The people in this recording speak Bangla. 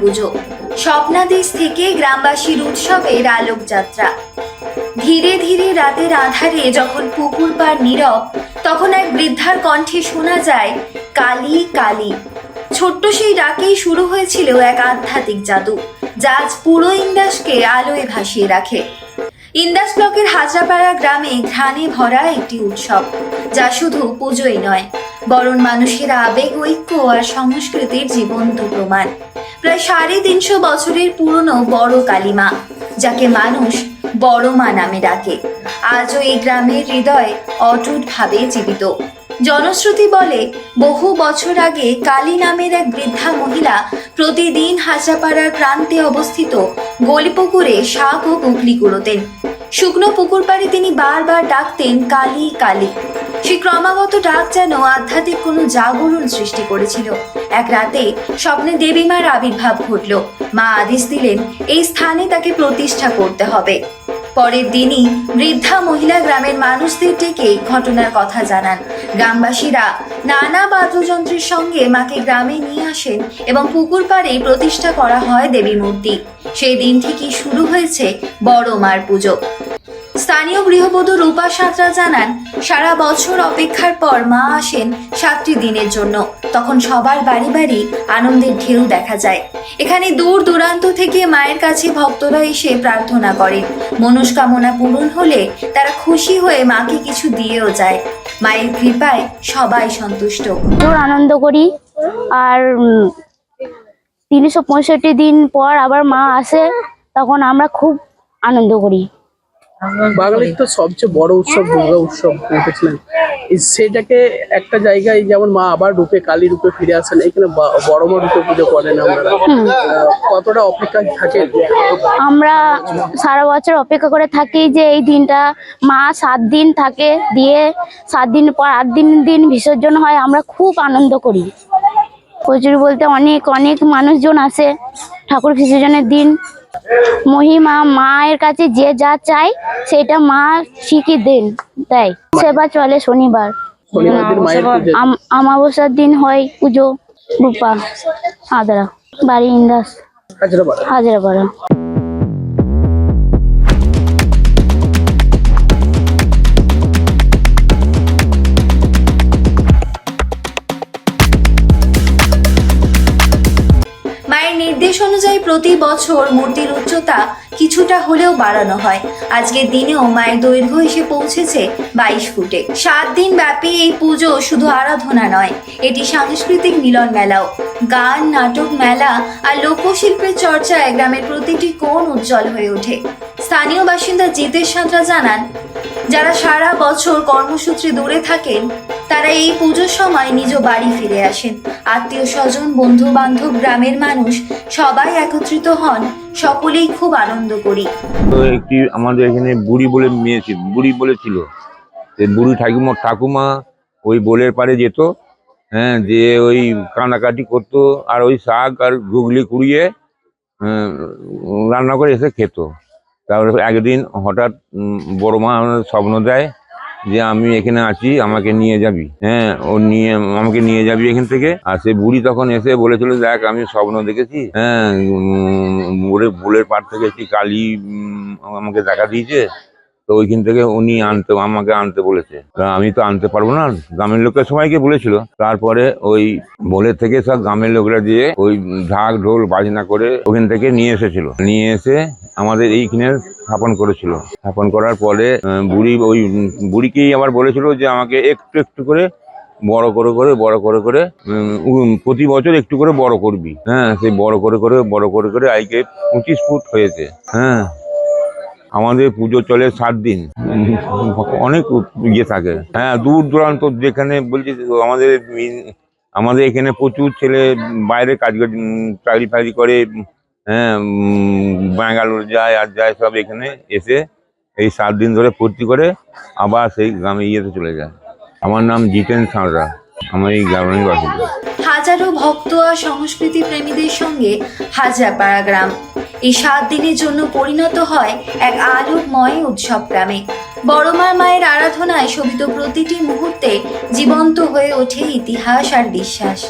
পুজো। স্বপ্নাদেশ থেকে গ্রামবাসীর উৎসবের আলোকযাত্রা। ধীরে ধীরে রাতের আধারে যখন পুকুর পার নীরব, তখন এক বৃদ্ধার কণ্ঠে শোনা যায়, কালী কালী। ছোট্ট সেই ডাকেই শুরু হয়েছিল এক আধ্যাত্মিক জাদু, যা আজ পুরো ইন্দাসকে আলোয় ভাসিয়ে রাখে। ইন্দাস ব্লকের হাজরাপাড়া গ্রামে ঘ্রাণে ভরা একটি উৎসব, যা শুধু পুজোই নয়, বরং মানুষের আবেগ, ঐক্য আর সংস্কৃতির জীবন্ত প্রমাণ। প্রায় সাড়ে তিনশো বছরের পুরনো বড় কালিমা, যাকে মানুষ বড় মা নামে ডাকে। আজও এই গ্রামের হৃদয় অটুটভাবে জীবিত। জনশ্রুতি বলে, বহু বছর আগে কালী নামের এক বৃদ্ধা মহিলা প্রতিদিন হাজাপাড়ার প্রান্তে অবস্থিত গলিপুকুরে শাক ও পুকলি কুড়োতেন। শুকনো পুকুর পাড়ে তিনি বারবার ডাকতেন কালী কালী। সে ক্রমাগত ডাক যেন আধ্যাত্মিক কোনো জাগরণ সৃষ্টি করেছিল। এক রাতে স্বপ্নে দেবীমার আবির্ভাব ঘটল। মা আদেশ দিলেন, এই স্থানে তাকে প্রতিষ্ঠা করতে হবে। পরের দিনই বৃদ্ধা মহিলা গ্রামের মানুষদের ডেকে ঘটনার কথা জানান। গ্রামবাসীরা নানা বাদ্যযন্ত্রের সঙ্গে মাকে গ্রামে নিয়ে আসেন এবং পুকুর পাড়ে প্রতিষ্ঠা করা হয় দেবী মূর্তি সেই দিন থেকেই শুরু হয়েছে বড় মার পুজো। স্থানীয় গৃহবধূ রূপা সাঁতরা জানান, সারা বছর অপেক্ষার পর মা আসেন সাতটি দিনের জন্য। তখন সবার বাড়ি বাড়ি আনন্দের ঢেউ দেখা যায়। এখানে দূর দূরান্ত থেকে মায়ের কাছে ভক্তরা এসে প্রার্থনা করেন। মনস্কামনা পূরণ হলে তারা খুশি হয়ে মাকে কিছু দিয়েও যায়। মায়ের কৃপায় সবাই সন্তুষ্ট। আনন্দ করি। আর তিনশো পঁয়ষট্টি দিন পর আবার মা আসে, তখন আমরা খুব আনন্দ করি। বাঙালির তো সবচেয়ে বড় উৎসব দুর্গা উৎসব রেখেছিলেন সেটাকে একটা জায়গায় যেমন মা আবার রূপে কালী রূপে ফিরে আসেন এখানে বড় মা রূপে পুজো করেন আমরা কতটা অপেক্ষায় থাকেন? আমরা সারা বছর অপেক্ষা করে থাকি যে এই দিনটা মা সাত দিন থাকে দিয়ে সাত দিন পর আট দিন দিন বিসর্জন হয় আমরা খুব আনন্দ করি। প্রচুর বলতে অনেক অনেক মানুষজন আসে ঠাকুর বিসর্জনের দিন। মহিমা মায়ের কাছে যে যা চাই সেটা মা শিখি দেন তাই সেবা চলে শনিবার। আমাবস্যার দিন হয় পুজো রূপা আদরা বাড়ি ইন্দাস হাজরাপাড়া। হাজারাপাড়া। মায়ের নির্দেশ অনুযায়ী প্রতি বছর মূর্তির উচ্চতা কিছুটা হলেও বাড়ানো হয়। আজকের দিনেও মায়ের দৈর্ঘ্য এসে পৌঁছেছে বাইশ ফুটে। সাত দিন ব্যাপী এই পুজো শুধু আরাধনা নয়, এটি সাংস্কৃতিক মিলন মেলাও। গান, নাটক, মেলা আর লোকশিল্পের চর্চায় গ্রামের প্রতিটি কোণ উজ্জ্বল হয়ে ওঠে। স্থানীয় বাসিন্দা জিতেশ সাঁতরা জানান যারা সারা বছর কর্মসূত্রে দূরে থাকেন তারা এই পুজোর সময় নিজ বাড়ি ফিরে আসেন। আত্মীয় স্বজন বন্ধু বান্ধব গ্রামের মানুষ সবাই একত্রিত হন সকলেই খুব আনন্দ করি। তো একটি আমাদের এখানে বুড়ি বলে মেয়ে ছিল বুড়ি বলেছিল বুড়ি ঠাকুমা ঠাকুমা ওই বোলের পারে যেত হ্যাঁ যে ওই কানাকাটি করতো আর ওই শাক আর ঘুগলি কুড়িয়ে আহ, রান্না করে এসে খেত। তারপরে একদিন হঠাৎ বড় মা স্বপ্ন দেয় যে আমি এখানে আছি, আমাকে নিয়ে যাবি। হ্যাঁ ও নিয়ে, আমাকে নিয়ে যাবি এখান থেকে। আর সে বুড়ি তখন এসে বলেছিল, দেখ, আমি স্বপ্ন দেখেছি। হ্যাঁ বুলের পাড় থেকে একটি কালী আমাকে দেখা দিয়েছে। ওইখান থেকে উনি আনতে, আমাকে আনতে বলেছে। তা আমি তো আনতে পারব না, গ্রামের লোকের সবাইকে বলেছিল। তারপরে ওই বলে থেকে সব গ্রামের লোকরা দিয়ে ওই ঢাক, ঢোল, বাজনা করে ওখান থেকে নিয়ে এসেছিল। নিয়ে এসে আমাদের এইখানে স্থাপন করেছিল। স্থাপন করার পরে বুড়ি ওই বুড়িকেই আবার বলেছিল যে আমাকে একটু একটু করে বড় করে করে, বড় করে করে প্রতি বছর একটু করে বড় করবি। হ্যাঁ সেই বড় করে করে, বড় করে করে আজকে পঁচিশ ফুট হয়েছে। হ্যাঁ আমাদের পুজো চলে সাত দিন। অনেক ইয়ে থাকে। হ্যাঁ দূর দূরান্ত যেখানে বলছি, আমাদের আমাদের এখানে প্রচুর ছেলে বাইরে কাজ চাকরি ফাকরি করে হ্যাঁ ব্যাঙ্গালোর যায়, আর যায় সব এখানে এসে এই সাত দিন ধরে ফুর্তি করে আবার সেই গ্রামে ইয়েতে চলে যায়। আমার নাম জিতেন সাঁতরা। আমার এই গ্রামের বাসিন্দা। হাজারো ভক্ত আর সংস্কৃতি প্রেমীদের সঙ্গে হাজারপাড়া গ্রাম। এই সাত দিনের জন্য পরিণত হয় এক আলোকময় উৎসব গ্রামে বড়মার মায়ের আরাধনায় শোভিত প্রতিটি মুহূর্তে জীবন্ত হয়ে ওঠে ইতিহাস আর বিশ্বাস।